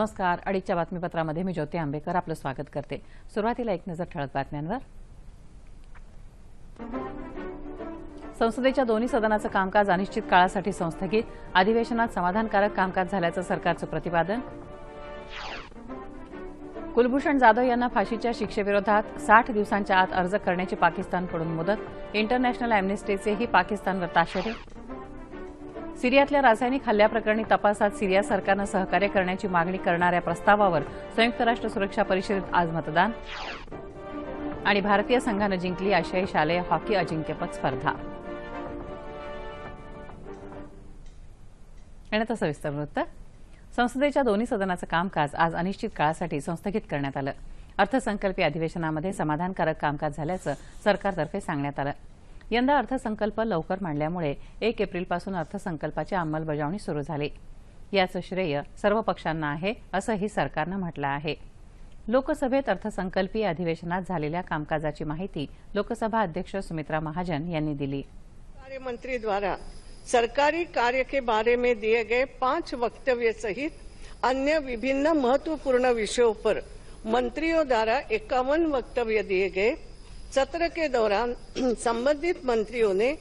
नमस्कार. अडीचच्या बातमीपत्रामध्ये मी ज्योती आंबेकर आपलं स्वागत करते. सुरुवातीला एक नजर ठळक बातम्यांवर. संसदेच्या दोन्ही सदनाचं कामकाज अनिश्चित काळासाठी संस्थगित. अधिवेशनात समाधानकारक कामकाज झाल्याचं सरकारचं प्रतिपादन. कुलभूषण जाधव यांना फाशीच्या शिक्षेविरोधात साठ दिवसांच्या आत अर्ज करण्याची पाकिस्तानकडून मुदत. इंटरनॅशनल अॅम्नेस्टीचेही पाकिस्तानवर ताशेरे. सिरियातल्या रासायनिक हल्ल्याप्रकरणी तपासात सिरिया सरकारनं सहकार्य करण्याची मागणी करणाऱ्या प्रस्तावावर संयुक्त राष्ट्र सुरक्षा परिषदेत आज मतदान. आणि भारतीय संघानं जिंकली आशियाई शालेय हॉकी अजिंक्यपद स्पर्धा. सविस्तर वृत्त. संसदेच्या दोन्ही सदनाचं कामकाज आज अनिश्चित काळासाठी संस्थगित करण्यात आलं. अर्थसंकल्पीय अधिवेशनामध्ये समाधानकारक कामकाज झाल्याचं सरकारतर्फे सांगण्यात आलं. यंदा अर्थसंकल्प लवकर मांडल्यामुळे एक एप्रिलपासून अर्थसंकल्पाची अंमलबजावणी सुरू झाली. याचं श्रेय सर्व पक्षांना आहे असंही सरकारनं म्हटलं आहे. लोकसभेत अर्थसंकल्पीय अधिवेशनात झालेल्या कामकाजाची माहिती लोकसभा अध्यक्ष सुमित्रा महाजन यांनी दिली. कार्यमंत्रीद्वारा मंत्री द्वारा सरकारी कार्य के बारे में दिए गए पांच वक्तव्य सहित अन्य विभिन्न महत्त्वपूर्ण विषयों पर मंत्रियों द्वारा इक्यावन वक्तव्य दिए गए। सत्र के दौरान संबंधित मंत्रियों ने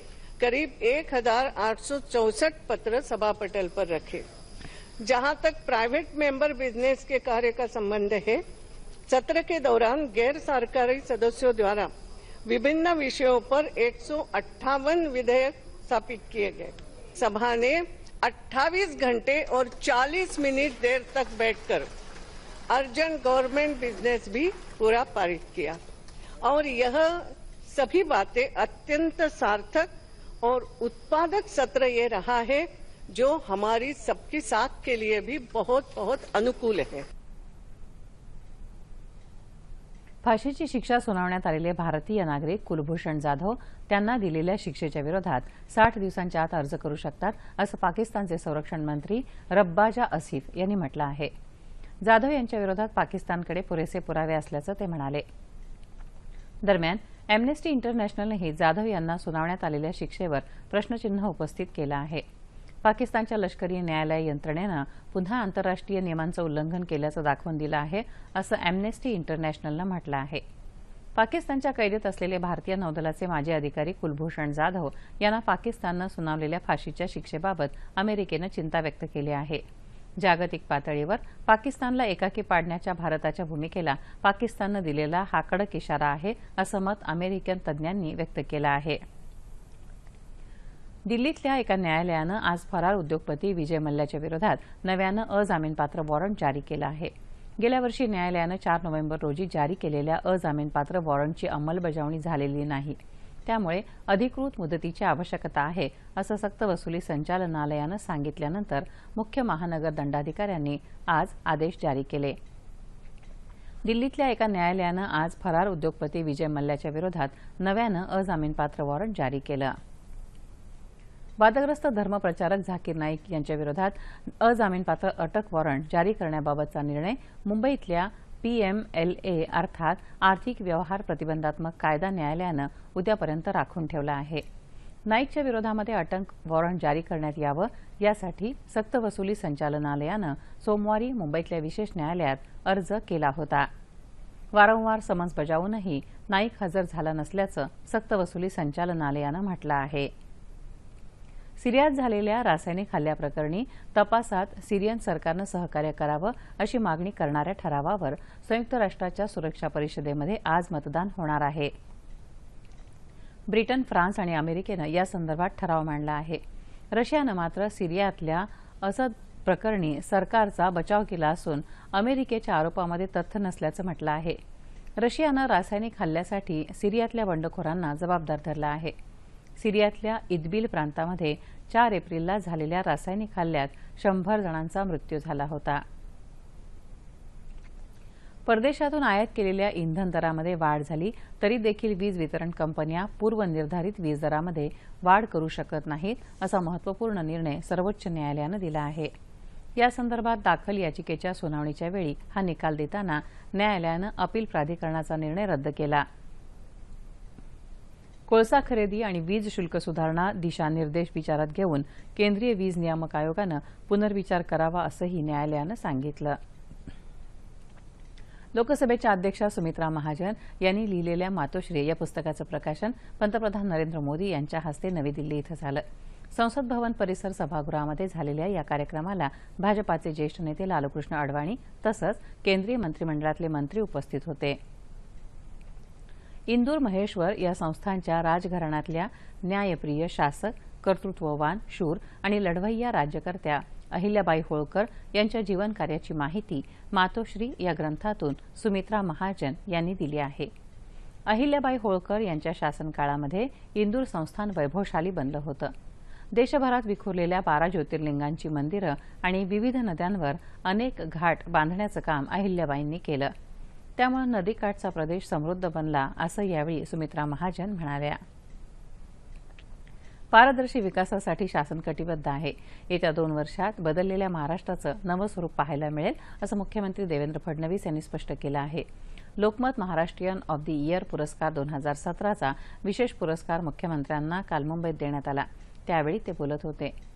करीब एक हज़ार आठ सौ चौसठ पत्र सभा पटल पर रखे। जहाँ तक प्राइवेट मेंबर बिज़नेस के कार्य का संबंध है, सत्र के दौरान गैर सरकारी सदस्यों द्वारा विभिन्न विषयों पर एक सौ अट्ठावन विधेयक स्थापित किए गए। सभा ने 28 घंटे और 40 मिनट देर तक बैठकर अर्जेंट गवर्नमेंट बिज़नेस भी पूरा पारित किया। और यह सभी बातें अत्यंत सार्थक और उत्पादक सत्र ये रहा है जो हमारी सबकी साथ के लिए भी बहुत बहुत अनुकूल है। फाशीची शिक्षा सुनावण्यात आलेले भारतीय नागरिक कुलभूषण जाधव त्यांना दिलेल्या शिक्षेच्या विरोधात साठ दिवसांच्या आत अर्ज करू शकतात असं पाकिस्तानचे संरक्षण मंत्री रब्बाजा असिफ यांनी म्हटलं आहे. जाधव यांच्या विरोधात पाकिस्तानकडे पुरेसे पुरावे असल्याचं ते म्हणाले. दरम्यान अॅम्नेस्टी इंटरनॅशनलनेही जाधव यांना सुनावण्यात आलेल्या शिक्षेवर प्रश्नचिन्ह उपस्थित केलं आहे. पाकिस्तानच्या लष्करी न्यायालय यंत्रणेनं पुन्हा आंतरराष्ट्रीय नियमांचं उल्लंघन केल्याचं दाखवून दिलं आहे असं अॅम्नेस्टी इंटरनॅशनलनं म्हटलं आहे. पाकिस्तानच्या कैदेत असलेले भारतीय नौदलाचे माजी अधिकारी कुलभूषण जाधव यांना पाकिस्ताननं सुनावलेल्या फाशीच्या शिक्षेबाबत अमेरिकेनं चिंता व्यक्त केली आहे. जागतिक पातळीवर पाकिस्तानला एकाकी पाडण्याच्या भारताच्या भूमिकेला पाकिस्ताननं दिलेला हा कडक इशारा आहे असं मत अमेरिकन तज्ज्ञांनी व्यक्त केलं आहे. दिल्लीतल्या एका न्यायालयानं आज फरार उद्योगपती विजय मल्ल्याच्या विरोधात नव्यानं अजामीनपात्र वॉरंट जारी केलं आहे. गेल्या वर्षी न्यायालयानं चार नोव्हेंबर रोजी जारी केलेल्या अजामीनपात्र वॉरंटची अंमलबजावणी झालेली नाही. त्यामुळे अधिकृत मुदतीची आवश्यकता आहे असं सक्तवसुली संचालनालयानं सांगितल्यानंतर मुख्य महानगर दंडाधिकाऱ्यांनी आज आदेश जारी केले. दिल्लीतल्या एका न्यायालयानं आज फरार उद्योगपती विजय मल्ल्याच्या विरोधात नव्यानं अजामीनपात्र वॉरंट जारी केलं. वादग्रस्त धर्मप्रचारक झाकीर नाईक यांच्या विरोधात अजामीनपात्र अटक वॉरंट जारी करण्याबाबतचा निर्णय मुंबईतल्या पीएमएलए अर्थात आर्थिक व्यवहार प्रतिबंधात्मक कायदा न्यायालयानं उद्यापर्यंत राखून ठेवला आहे. नाईकच्या विरोधामध्ये अटक वॉरंट जारी करण्यात यावं यासाठी सक्तवसुली संचालनालयानं सोमवारी मुंबईतल्या विशेष न्यायालयात अर्ज केला होता. वारंवार समन्स बजावूनही नाईक हजर झाला नसल्याचं सक्तवसुली संचालनालयानं म्हटलं आहे. सिरियात झालेल्या रासायनिक हल्ल्याप्रकरणी तपासात सिरियन सरकारनं सहकार्य करावं अशी मागणी करणाऱ्या ठरावावर संयुक्त राष्ट्राच्या सुरक्षा परिषदेमध्ये आज मतदान होणार आहे. ब्रिटन फ्रान्स आणि अमेरिकेनं या संदर्भात ठराव मांडला आहे. रशियानं मात्र सिरियातल्या असद प्रकरणी सरकारचा बचाव केला असून अमेरिकेच्या आरोपामध्ये तथ्य नसल्याचं म्हटलं आहे. रशियानं रासायनिक हल्ल्यासाठी सिरियातल्या बंडखोरांना जबाबदार धरला आहे. सिरियातल्या इदबिल प्रांतामध्ये चार एप्रिलला झालेल्या रासायनिक हल्ल्यात शंभर जणांचा मृत्यू झाला होता. परदेशातून आयात केलेल्या इंधन दरामध्ये वाढ झाली तरी देखील वीज वितरण कंपन्या पूर्वनिर्धारित वीज दरामध्ये वाढ करू शकत नाहीत असा महत्त्वपूर्ण निर्णय सर्वोच्च न्यायालयानं दिला आहे. यासंदर्भात दाखल याचिकेच्या सुनावणीच्या वेळी हा निकाल देताना न्यायालयानं अपील प्राधिकरणाचा निर्णय रद्द केला. कोळसा खरेदी आणि वीज शुल्क सुधारणा दिशानिर्देश विचारात घेऊन केंद्रीय वीज नियामक आयोगानं पुनर्विचार करावा असंही न्यायालयानं सांगितलं. लोकसभेच्या अध्यक्षा सुमित्रा महाजन यांनी लिहिलेल्या मातोश्री या पुस्तकाचं प्रकाशन पंतप्रधान नरेंद्र मोदी यांच्या हस्ते नवी दिल्ली इथं झालं. संसद भवन परिसर सभागृहामध्ये झालेल्या या कार्यक्रमाला भाजपाचे ज्येष्ठ नेते लालकृष्ण अडवाणी तसंच केंद्रीय मंत्रिमंडळातले मंत्री उपस्थित होते. इंदूर महेश्वर या संस्थांच्या राजघराण्यातल्या न्यायप्रिय शासक कर्तृत्ववान शूर आणि लढवय्या राज्यकर्त्या अहिल्याबाई होळकर यांच्या जीवनकार्याची माहिती मातोश्री या ग्रंथातून सुमित्रा महाजन यांनी दिली आहे. अहिल्याबाई होळकर यांच्या शासनकाळामध्ये इंदूर संस्थान वैभवशाली बनलं होतं. देशभरात विखुरलेल्या बारा ज्योतिर्लिंगांची मंदिरं आणि विविध नद्यांवर अनेक घाट बांधण्याचं काम अहिल्याबाईंनी केलं. त्यामुळे नदीकाठचा प्रदेश समृद्ध बनला असं यावेळी सुमित्रा महाजन म्हणाल्या. पारदर्शी विकासासाठी शासन कटिबद्ध आहे. येत्या दोन वर्षात बदललेल्या महाराष्ट्राचं नवं स्वरूप पाहायला मिळेल असं मुख्यमंत्री देवेंद्र फडणवीस यांनी स्पष्ट केलं आहे. Lokmat Maharashtrian of the year पुरस्कार दोन हजार सतराचा विशेष पुरस्कार मुख्यमंत्र्यांना काल मुंबईत देण्यात आला. त्यावेळी ते बोलत होते.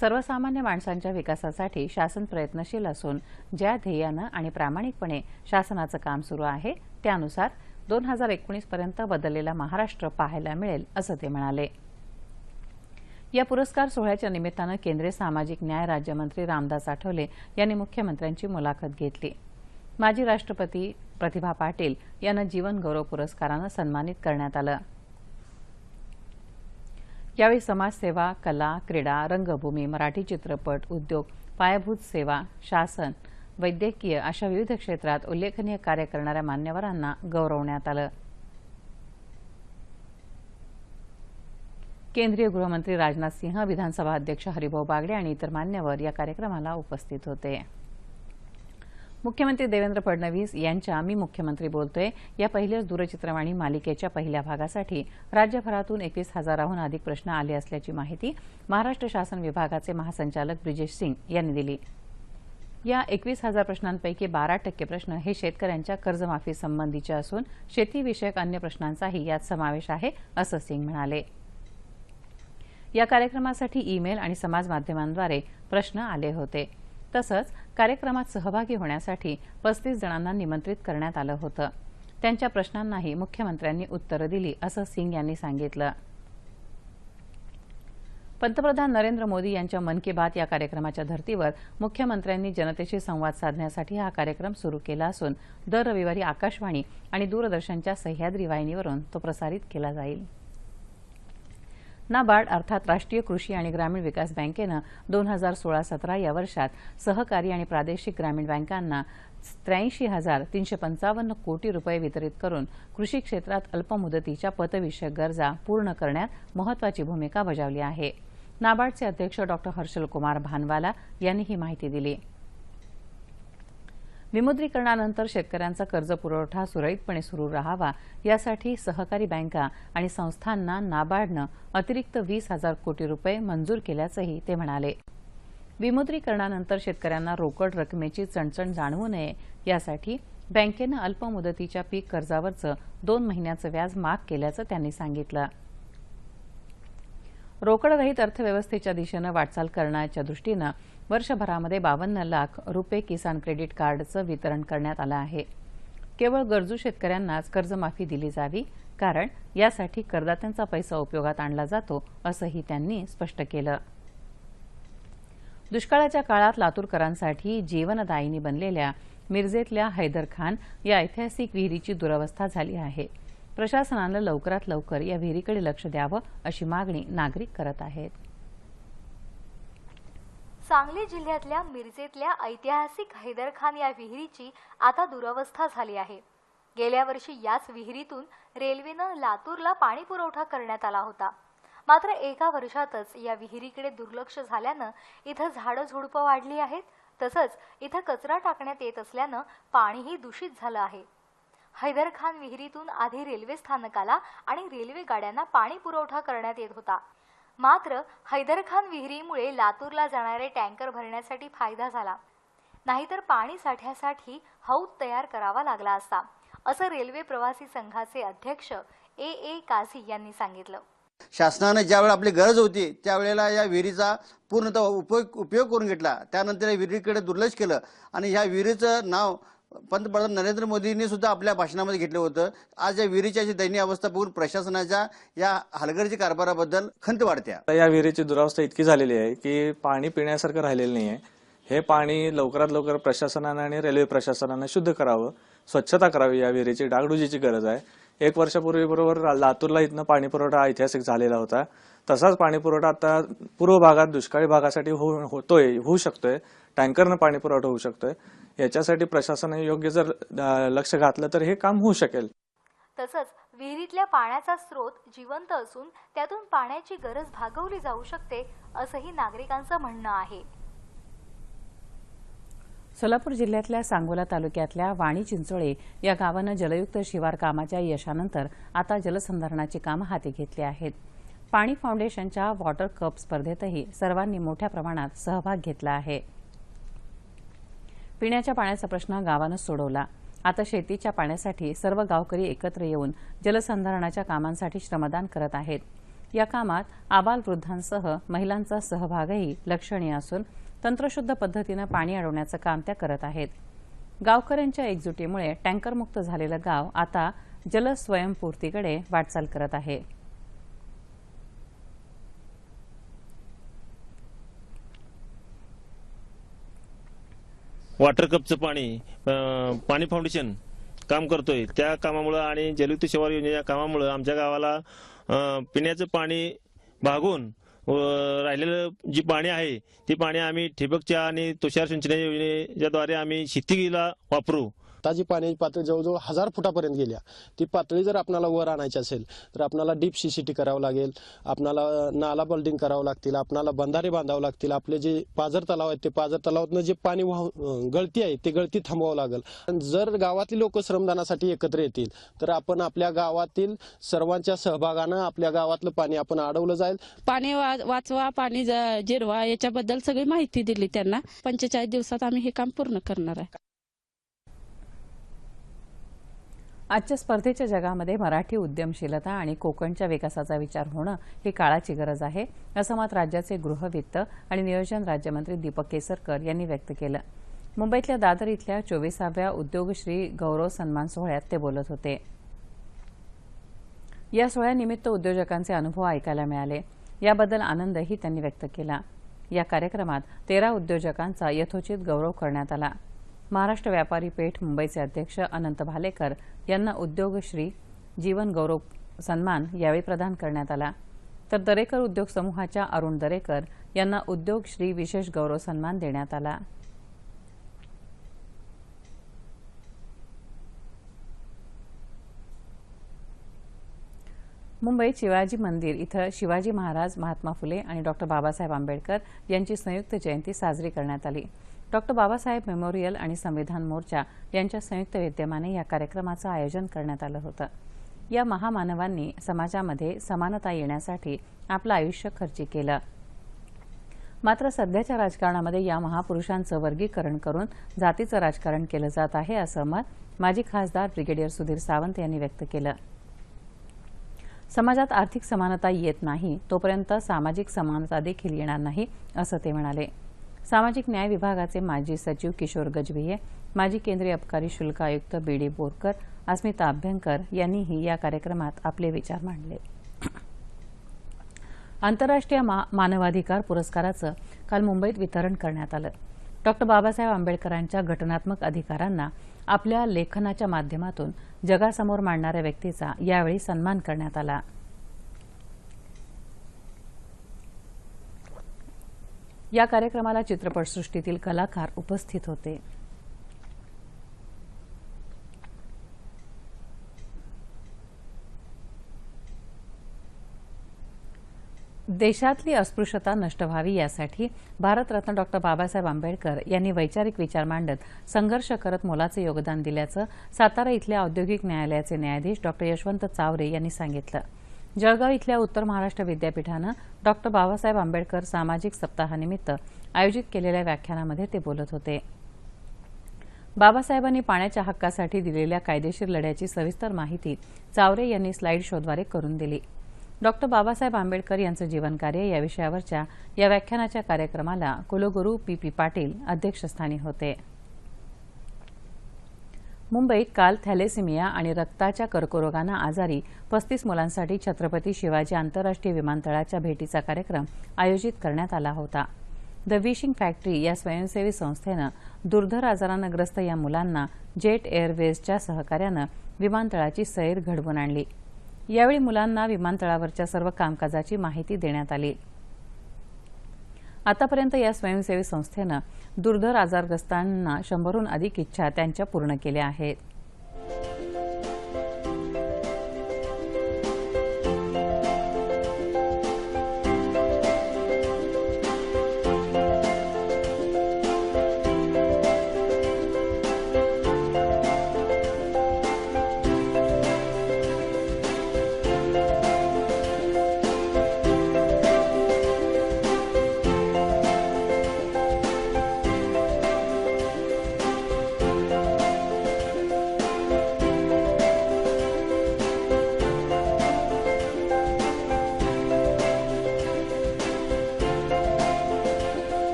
सर्वसामान्य माणसांच्या विकासासाठी शासन प्रयत्नशील असून ज्या ध्येयानं आणि प्रामाणिकपणे शासनाचं काम सुरू आहे त्यानुसार दोन हजार एकोणीसपर्यंत बदललेला महाराष्ट्र पाहायला मिळेल असं ते म्हणाले. या पुरस्कार सोहळ्याच्या निमित्तानं केंद्रीय सामाजिक न्याय राज्यमंत्री रामदास आठवले यांनी मुख्यमंत्र्यांची मुलाखत घेतली. माजी राष्ट्रपती प्रतिभा पाटील यांना जीवन गौरव पुरस्कारानं सन्मानित करण्यात आलं. यावेळी समाजसेवा कला क्रीडा रंगभूमी मराठी चित्रपट उद्योग पायाभूत सेवा शासन वैद्यकीय अशा विविध क्षेत्रात उल्लेखनीय कार्य करणाऱ्या मान्यवरांना गौरवण्यात आलं. केंद्रीय गृहमंत्री राजनाथ सिंह विधानसभा अध्यक्ष हरिभाऊ बागडे आणि इतर मान्यवर या कार्यक्रमाला उपस्थित होते. मुख्यमंत्री देवेंद्र फडणवीस यांच्या मी मुख्यमंत्री बोलतोय. या पहिल्याच दूरचित्रवाणी मालिकेच्या पहिल्या भागासाठी राज्यभरातून एकवीस हजाराहून अधिक प्रश्न आले असल्याची माहिती महाराष्ट्र शासन विभागाचे महासंचालक ब्रिजेश सिंग यांनी दिली. या एकवीस हजार प्रश्नांपैकी बारा टक्के प्रश्न हे शेतकऱ्यांच्या कर्जमाफी संबंधीचे असून शेतीविषयक अन्य प्रश्नांचाही यात समावेश आहे असं सिंग म्हणाले. या कार्यक्रमासाठी ईमेल आणि समाज माध्यमांद्वारे प्रश्न आले होते. तसंच कार्यक्रमात सहभागी होण्यासाठी पस्तीस जणांना निमंत्रित करण्यात आलं होतं. त्यांच्या प्रश्नांनाही मुख्यमंत्र्यांनी उत्तरं दिली असं सिंग यांनी सांगितलं. पंतप्रधान नरेंद्र मोदी यांच्या मन की बात या कार्यक्रमाच्या धर्तीवर मुख्यमंत्र्यांनी जनतेशी संवाद साधण्यासाठी हा कार्यक्रम सुरू केला असून दर रविवारी आकाशवाणी आणि दूरदर्शनच्या सह्याद्री वाहिनीवरून तो प्रसारित केला जाईल. नाबार्ड अर्थात राष्ट्रीय कृषी आणि ग्रामीण विकास बँकेनं दोन हजार सोळा सतरा या वर्षात सहकारी आणि प्रादेशिक ग्रामीण बँकांना त्र्याऐंशी हजार तीनशे पंचावन्न कोटी रुपये वितरित करून कृषी क्षेत्रात अल्पमुदतीच्या पतविषयक गरजा पूर्ण करण्यात महत्वाची भूमिका बजावली आहे. नाबार्डचे अध्यक्ष डॉक्टर हर्षल कुमार भानवाला यांनी ही माहिती दिली. विमुद्रीकरणानंतर शेतकऱ्यांचा कर्ज पुरवठा सुरळीतपणे सुरू राहावा यासाठी सहकारी बँका आणि संस्थांना नाबार्डनं अतिरिक्त वीस हजार कोटी रुपये मंजूर केल्याचंही ते म्हणाले. विमुद्रीकरणानंतर शेतकऱ्यांना रोकड रकमेची चणचण जाणवू नये यासाठी बँकेनं अल्पमुदतीच्या पीक कर्जावरचं दोन महिन्याचं व्याज माफ केल्याचं त्यांनी सांगितलं. रोकडरहित अर्थव्यवस्थेच्या दिशेनं वाटचाल करण्याच्या दृष्टीनं वर्षभरामध्ये बावन्न लाख रुपये किसान क्रेडिट कार्डचं वितरण करण्यात आलं आहे. केवळ गरजू शेतकऱ्यांनाच कर्जमाफी दिली जावी कारण यासाठी करदात्यांचा पैसा उपयोगात आणला जातो असंही त्यांनी स्पष्ट केलं. दुष्काळाच्या काळात लातूरकरांसाठी जीवनदायिनी बनलेल्या मिरजेतल्या हैदर खान या ऐतिहासिक विहिरीची दुरवस्था झाली आहे. प्रशासनानं लवकरात लवकर या विहिरीकडे लक्ष द्यावं अशी मागणी नागरिक करत आहेत. सांगली जिल्ह्यातल्या मिरजेतल्या ऐतिहासिक हैदरखान या विहिरीची आता दुरवस्था झाली आहे. गेल्या वर्षी याच विहिरीतून रेल्वेनं लातूरला पाणी पुरवठा करण्यात आला होता. मात्र एका वर्षातच या विहिरीकडे दुर्लक्ष झाल्यानं इथं झाडं झुडपं वाढली आहेत तसंच इथं कचरा टाकण्यात येत असल्यानं पाणीही दूषित झालं आहे. हैदरखान विहिरीतून आधी रेल्वे स्थानकाला आणि रेल्वे गाड्यांना पाणी पुरवठा करण्यात येत होता. मात्र हैदरखान विहिरीमुळे लातूरला जाणारे टँकर भरण्यासाठी फायदा झाला. नाहीतर पाणी साठ्यासाठी हौद तयार करावा लागला असता असं रेल्वे प्रवासी संघाचे अध्यक्ष ए. ए. काझी यांनी सांगितलं. शासनाने ज्यावेळेला आपली गरज होती त्यावेळेला या विहिरीचा पूर्णतः उपयोग उपयोग करून घेतला. त्यानंतर या विहिरीकडे दुर्लक्ष केलं आणि ह्या विहिरीचं नाव पंतप्रधान नरेंद्र मोदींनी सुद्धा आपल्या भाषणामध्ये घेतलं होतं. आज या विहिरीच्या दयनीय अवस्था बघून प्रशासनाच्या या हलगर्जी कारभाराबद्दल खंत वाढत्या. आता या विहिरीची दुरावस्था इतकी झालेली आहे की पाणी पिण्यासारखं राहिलेलं नाही आहे हे पाणी लवकरात लवकर प्रशासनानं आणि रेल्वे प्रशासनानं शुद्ध करावं स्वच्छता करावी या विहिरीची डागडुजीची गरज आहे. एक वर्षापूर्वी बरोबर लातूरला इथनं पाणी पुरवठा ऐतिहासिक झालेला होता. तसाच पाणी पुरवठा आता पूर्व भागात दुष्काळी भागासाठी होऊ होतोय होऊ शकतोय. टँकरनं पाणी पुरवठा होऊ शकतोय. याच्यासाठी प्रशासनाने योग्य जर लक्ष घातलं तर हे काम होऊ शकेल. तसंच विहिरीतल्या पाण्याचा स्रोत जिवंत असून त्यातून पाण्याची गरज भागवली जाऊ शकते असंही नागरिकांचं म्हणणं आहे. सोलापूर जिल्ह्यातल्या सांगोला तालुक्यातल्या वाणी चिंचोळे या गावानं जलयुक्त शिवार कामाच्या यशानंतर आता जलसंधारणाची कामं हाती घेतली आहेत. पाणी फाउंडेशनच्या वॉटर कप स्पर्धेतही सर्वांनी मोठ्या प्रमाणात सहभाग घेतला आहे. पिण्याच्या पाण्याचा प्रश्न गावानं सोडवला. आता शेतीच्या पाण्यासाठी सर्व गावकरी एकत्र येऊन जलसंधारणाच्या कामांसाठी श्रमदान करत आहेत. या कामात आबालवृद्धांसह महिलांचा सहभागही लक्षणीय असून तंत्रशुद्ध पद्धतीनं पाणी अडवण्याचं काम त्या करत आहेत. गावकऱ्यांच्या एकजुटीमुळे टँकरमुक्त झालेलं गाव आता जलस्वयंपूर्तीकडे वाटचाल करत आहे. वॉटर कपचं पाणी पाणी फाउंडेशन काम करतोय. त्या कामामुळं आणि जलयुक्त शिवार योजनेच्या कामामुळं आमच्या गावाला पिण्याचं पाणी भागून राहिलेलं जी पाणी आहे ती पाणी आम्ही ठिबकच्या आणि तुषार सिंचन योजनेच्याद्वारे आम्ही शेतीला वापरू. ताजी पाण्याची पातळी जवळजवळ हजार फुटापर्यंत गेल्या ती पातळी जर आपणाला वर आणायची असेल तर आपणाला डीप सीसीटी करावं लागेल आपणाला नाला बल्डिंग करावं लागतील आपणाला बंधारे बांधावं लागतील आपले जे पाझर तलाव आहेत ते पाझर तलावातनं जे पाणी वाहू गळती आहे ते गळती थांबवावं लागेल. आणि जर गावातील लोक श्रमदानासाठी एकत्र येतील तर आपण आपल्या गावातील सर्वांच्या सहभागानं आपल्या गावातलं पाणी आपण अडवलं जाईल. पाणी वा- वाचवा पाणी जिरवा याच्याबद्दल सगळी माहिती दिली त्यांना. पंचेचाळीस दिवसात आम्ही हे काम पूर्ण करणार आहे. आजच्या स्पर्धेच्या जगामध्ये मराठी उद्यमशीलता आणि कोकणच्या विकासाचा विचार होणं ही काळाची गरज आहे असं मत राज्याचे गृहवित्त आणि नियोजन राज्यमंत्री दीपक केसरकर यांनी व्यक्त केलं. मुंबईतल्या दादर इथल्या चोवीसाव्या उद्योगश्री गौरव सन्मान सोहळ्यात ते बोलत होते. या सोहळ्यानिमित्त उद्योजकांचे अनुभव ऐकायला मिळाले. याबद्दल आनंदही त्यांनी व्यक्त केला. या कार्यक्रमात तेरा उद्योजकांचा यथोचित गौरव करण्यात आला. महाराष्ट्र व्यापारी पेठ मुंबईचे अध्यक्ष अनंत भालेकर यांना उद्योगश्री जीवन गौरव सन्मान यावेळी प्रदान करण्यात आला. तर दरेकर उद्योग समूहाच्या अरुण दरेकर यांना उद्योगश्री विशेष गौरव सन्मान देण्यात आला. मुंबईत शिवाजी मंदिर इथं शिवाजी महाराज महात्मा फुले आणि डॉक्टर बाबासाहेब आंबेडकर यांची संयुक्त जयंती साजरी करण्यात आली. डॉक्टर बाबासाहेब मेमोरियल आणि संविधान मोर्चा यांच्या संयुक्त विद्यमाने या कार्यक्रमाचं आयोजन करण्यात आलं होतं. या महामानवांनी समाजामध्ये समानता येण्यासाठी आपलं आयुष्य खर्ची केलं. मात्र सध्याच्या राजकारणामध्ये या महापुरुषांचं वर्गीकरण करून जातीचं राजकारण केलं जात आहे असं मत माजी खासदार ब्रिगेडियर सुधीर सावंत यांनी व्यक्त केलं. समाजात आर्थिक समानता येत नाही तोपर्यंत सामाजिक समानता देखील येणार नाही असं ते म्हणाले. सामाजिक न्याय विभागाचे माजी सचिव किशोर गजभिये माजी केंद्रीय अबकारी शुल्क आयुक्त बी डी बोरकर अस्मिता अभ्यंकर यांनीही या कार्यक्रमात आपले विचार मांडले. आंतरराष्ट्रीय मा मानवाधिकार पुरस्काराचं काल मुंबईत वितरण करण्यात आलं. डॉक्टर बाबासाहेब आंबेडकरांच्या घटनात्मक अधिकारांना आपल्या लेखनाच्या माध्यमातून जगासमोर मांडणाऱ्या व्यक्तीचा यावेळी सन्मान करण्यात आला. या कार्यक्रमाला चित्रपटसृष्टीतील कलाकार उपस्थित होते. देशातली अस्पृश्यता नष्ट व्हावी यासाठी भारतरत्न डॉक्टर बाबासाहेब आंबेडकर यांनी वैचारिक विचार मांडत संघर्ष करत मोलाचे योगदान दिल्याचं सातारा इथल्या औद्योगिक न्यायालयाचे न्यायाधीश डॉक्टर यशवंत चावरे यांनी सांगितलं. जळगाव इथल्या उत्तर महाराष्ट्र विद्यापीठानं डॉक्टर बाबासाहेब आंबेडकर सामाजिक सप्ताहानिमित्त आयोजित केलेल्या व्याख्यानामध्ये ते बोलत होते. बाबासाहेबांनी पाण्याच्या हक्कासाठी दिलेल्या कायदेशीर लढ्याची सविस्तर माहिती चावरे यांनी स्लाईड शोद्वारे करून दिली. डॉक्टर बाबासाहेब आंबेडकर यांचं जीवनकार्य या विषयावरच्या या व्याख्यानाच्या कार्यक्रमाला कुलगुरू पी पी पाटील अध्यक्षस्थानी होते. मुंबईत काल थॅलेसिमिया आणि रक्ताच्या कर्करोगानं आजारी पस्तीस मुलांसाठी छत्रपती शिवाजी आंतरराष्ट्रीय विमानतळाच्या भेटीचा कार्यक्रम आयोजित करण्यात आला होता. द विशिंग फॅक्टरी या स्वयंसेवी संस्थेनं दुर्धर आजारानं ग्रस्त या मुलांना जेट एअरवेजच्या सहकार्यानं विमानतळाची सैर घडवून आणली. यावेळी मुलांना विमानतळावरच्या सर्व कामकाजाची माहिती देण्यात आली. आतापर्यंत या स्वयंसेवी संस्थेनं दुर्धर आजारग्रस्तांना शंभरहून अधिक इच्छा त्यांच्या पूर्ण केल्या आहेत.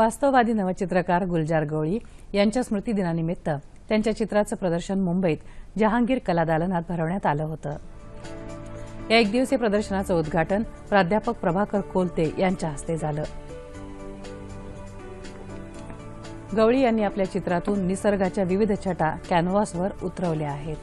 वास्तववादी नवचित्रकार गुलजार गवळी यांच्या स्मृतिदिनानिमित्त त्यांच्या चित्राचं प्रदर्शन मुंबईत जहांगीर कला दालनात भरवण्यात आलं होतं. या एकदिवसीय प्रदर्शनाचं उद्घाटन प्राध्यापक प्रभाकर कोलते यांच्या हस्ते झालं. गवळी यांनी आपल्या चित्रातून निसर्गाच्या विविध छटा कॅनव्हासवर उतरवल्या आहेत.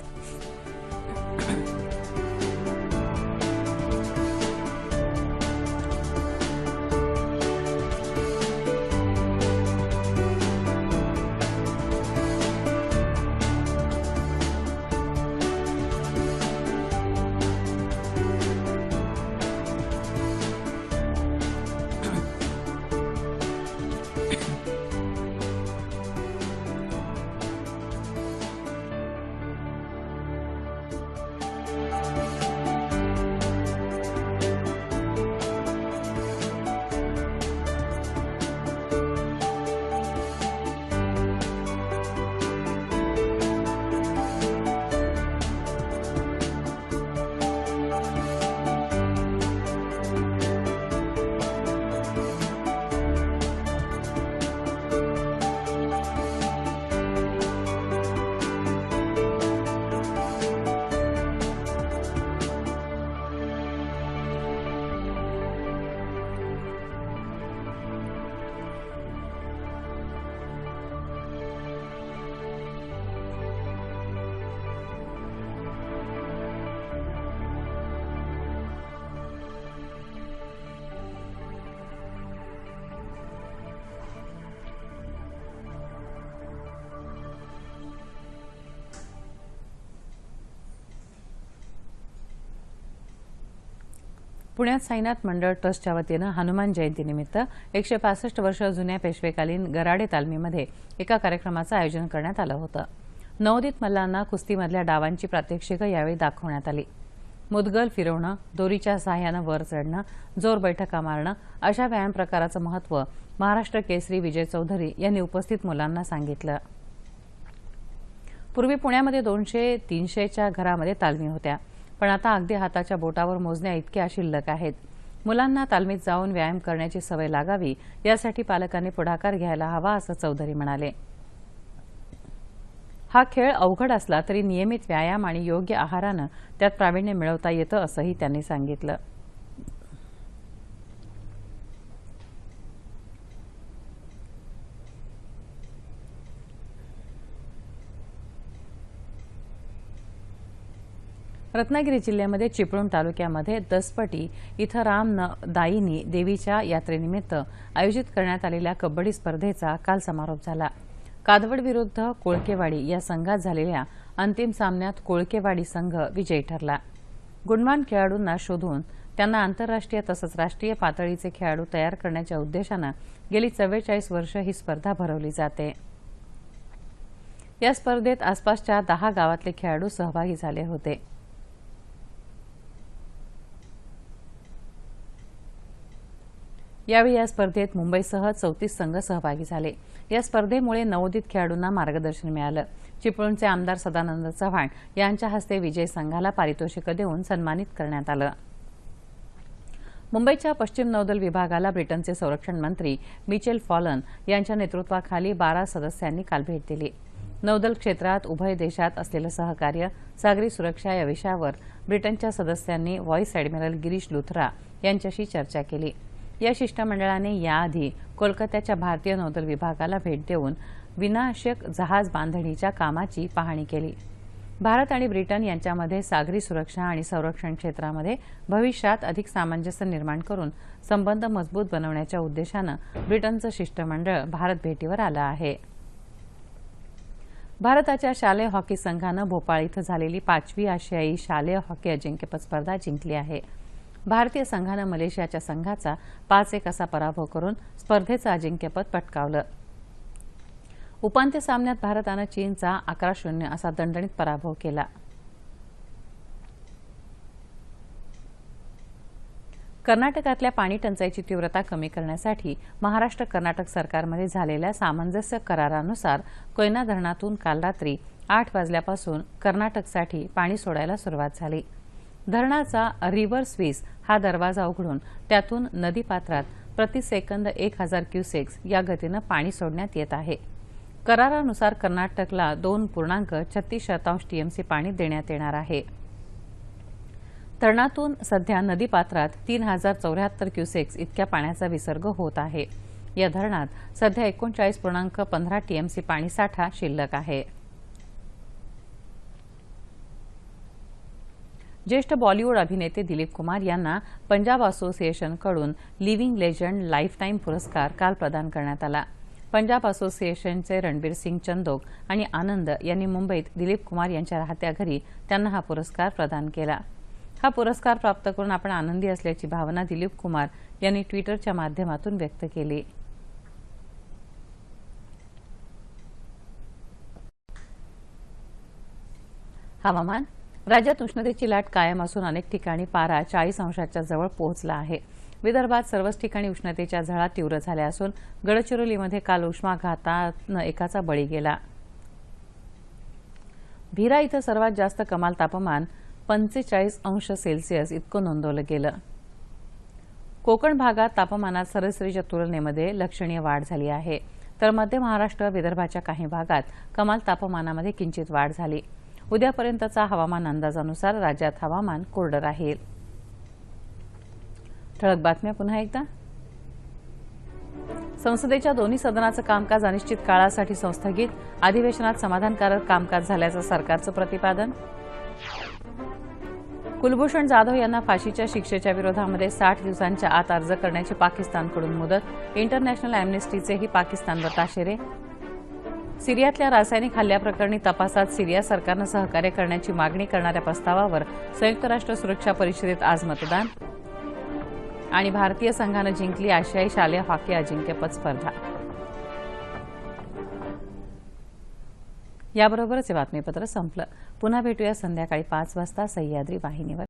पुण्यात साईनाथ मंडळ ट्रस्टच्या वतीनं हनुमान जयंतीनिमित्त एकशे पासष्ट वर्ष जुन्या पेशवेकालीन गराडे तालमीमध्ये एका कार्यक्रमाचं आयोजन करण्यात आलं होतं. नवोदित मल्लांना कुस्तीमधल्या डावांची प्रात्यक्षिकं यावेळी दाखवण्यात आली. मुदगल फिरवणं दोरीच्या सहाय्यानं वर चढणं जोर बैठका मारणं अशा व्यायाम प्रकाराचं महत्त्व महाराष्ट्र केसरी विजय चौधरी यांनी उपस्थित मुलांना सांगितलं. पूर्वी पुण्यामध्ये दोनशे तीनशेच्या घरामध्ये तालमी होत्या. पण आता अगदी हाताच्या बोटावर मोजण्या इतक्या शिल्लक आहेत. मुलांना तालमीत जाऊन व्यायाम करण्याची सवय लागावी यासाठी पालकांनी पुढाकार घ्यायला हवा असं चौधरी म्हणाले. हा खेळ अवघड असला तरी नियमित व्यायाम आणि योग्य आहारानं त्यात प्रावीण्य मिळवता येतं असंही त्यांनी सांगितलं. रत्नागिरी जिल्ह्यामध्ये चिपळूण तालुक्यामध्ये दसपटी इथं राम दायिनी देवीच्या यात्रेनिमित्त आयोजित करण्यात आलेल्या कबड्डी स्पर्धेचा काल समारोप झाला. कादवड विरुद्ध कोळकेवाडी या संघात झालेल्या अंतिम सामन्यात कोळकेवाडी संघ विजयी ठरला. गुणवान खेळाडूंना शोधून त्यांना आंतरराष्ट्रीय तसंच राष्ट्रीय पातळीचे खेळाडू तयार करण्याच्या उद्देशानं गेली चव्वेचाळीस वर्ष ही स्पर्धा भरवली जाते. या स्पर्धेत आसपासच्या दहा गावातले खेळाडू सहभागी झाले होते. यावेळी या स्पर्धेत मुंबईसह चौतीस संघ सहभागी झाले. या स्पर्धेमुळे नवोदित खेळाडूंना मार्गदर्शन मिळालं. चिपळूणचे आमदार सदानंद चव्हाण यांच्या हस्ते विजय संघाला पारितोषिकं देऊन सन्मानित करण्यात आलं. मुंबईच्या पश्चिम नौदल विभागाला ब्रिटनचे संरक्षण मंत्री मिचेल फॉलन यांच्या नेतृत्वाखाली बारा सदस्यांनी काल भेट दिली. नौदल क्षेत्रात उभय देशात असलेलं सहकार्य सागरी सुरक्षा या विषयावर ब्रिटनच्या सदस्यांनी व्हाईस ॲडमिरल गिरीश लुथरा यांच्याशी चर्चा केली. या शिष्टमंडळाने याआधी कोलकात्याच्या भारतीय नौदल विभागाला भेट देऊन विनाशक जहाज बांधणीच्या कामाची पाहणी केली. भारत आणि ब्रिटन यांच्यामध्ये सागरी सुरक्षा आणि संरक्षण क्षेत्रामध्ये भविष्यात अधिक सामंजस्य निर्माण करून संबंध मजबूत बनवण्याच्या उद्देशानं ब्रिटनचं शिष्टमंडळ भारत भेटीवर आलं आहे. भारताच्या शालेय हॉकी संघानं भोपाळ इथं झालेली पाचवी आशियाई शालेय हॉकी अजिंक्यपद स्पर्धा जिंकली आहे. भारतीय संघानं मलेशियाच्या संघाचा पाच एक असा पराभव करून स्पर्धेचं अजिंक्यपद पटकावलं. उपांत्य सामन्यात भारतानं चीनचा अकरा शून्य असा दणदणीत पराभव केला. कर्नाटकातल्या पाणी टंचाईची तीव्रता कमी करण्यासाठी महाराष्ट्र कर्नाटक सरकारमध्ये झालेल्या सामंजस्य करारानुसार कोयना धरणातून काल रात्री आठ वाजल्यापासून कर्नाटकसाठी पाणी सोडायला सुरुवात झाली. धरणाचा रिव्हर्स वीस हा दरवाजा उघडून त्यातून नदीपात्रात प्रति सेकंद एक हजार क्युसेक्स या गतीनं पाणी सोडण्यात येत आहे. करारानुसार कर्नाटकला दोन पूर्णांक छत्तीस शतांश टीएमसी पाणी देण्यात येणार आहे. धरणातून सध्या नदीपात्रात तीन हजार चौऱ्याहत्तर क्युसेक्स इतक्या पाण्याचा विसर्ग होत आहे. या धरणात सध्या एकोणचाळीस पूर्णांक पंधरा टीएमसी पाणी साठा शिल्लक आहे. ज्येष्ठ बॉलिवूड अभिनेते दिलीप कुमार यांना पंजाब असोसिएशनकडून लिव्हिंग लेजंड लाईफटाईम पुरस्कार काल प्रदान करण्यात आला. पंजाब असोसिएशनचे रणबीर सिंग चंदोक आणि आनंद यांनी मुंबईत दिलीप कुमार यांच्या राहत्या घरी त्यांना हा पुरस्कार प्रदान केला. हा पुरस्कार प्राप्त करून आपण आनंदी असल्याची भावना दिलीप कुमार यांनी ट्विटरच्या माध्यमातून व्यक्त केली. हवामान राज्यात उष्णतेची लाट कायम असून अनेक ठिकाणी पारा चाळीस अंशाच्या जवळ पोहोचला आहे. विदर्भात सर्वच ठिकाणी उष्णतेच्या झळा तीव्र झाल्या असून गडचिरोलीमध्ये काल उष्माघातानं एकाचा बळी गेला. भिरा इथं सर्वात जास्त कमाल तापमान पंचेचाळीस अंश सेल्सिअस इतकं नोंदवलं गेलं. कोकण भागात तापमानात सरासरीच्या तुलनेमध्ये लक्षणीय वाढ झाली आहे. तर मध्य महाराष्ट्र विदर्भाच्या काही भागात कमाल तापमानामध्ये किंचित वाढ झाली. उद्यापर्यंतचा हवामान अंदाजानुसार राज्यात हवामान कोरडं राहील. ठळक बातम्या पुन्हा एकदा. संसदेच्या दोन्ही सदनाचं कामकाज अनिश्चित काळासाठी संस्थगित. अधिवेशनात समाधानकारक कामकाज झाल्याचं सरकारचं प्रतिपादन. कुलभूषण जाधव यांना फाशीच्या शिक्षेच्या विरोधामध्ये साठ दिवसांच्या आत अर्ज करण्याची पाकिस्तानकडून मुदत. इंटरनॅशनल अॅम्नेस्टीचेही पाकिस्तानवर ताशेरे. सिरियातल्या रासायनिक हल्ल्याप्रकरणी तपासात सिरिया सरकारनं सहकार्य करण्याची मागणी करणाऱ्या प्रस्तावावर संयुक्त राष्ट्र सुरक्षा परिषदेत आज मतदान. आणि भारतीय संघानं जिंकली आशियाई शालेय हॉकी अजिंक्यपद स्पर्धा. याबरोबरच हे बातमीपत्र संपलं. पुन्हा भेटूया संध्याकाळी पाच वाजता सह्याद्री वाहिनीवर.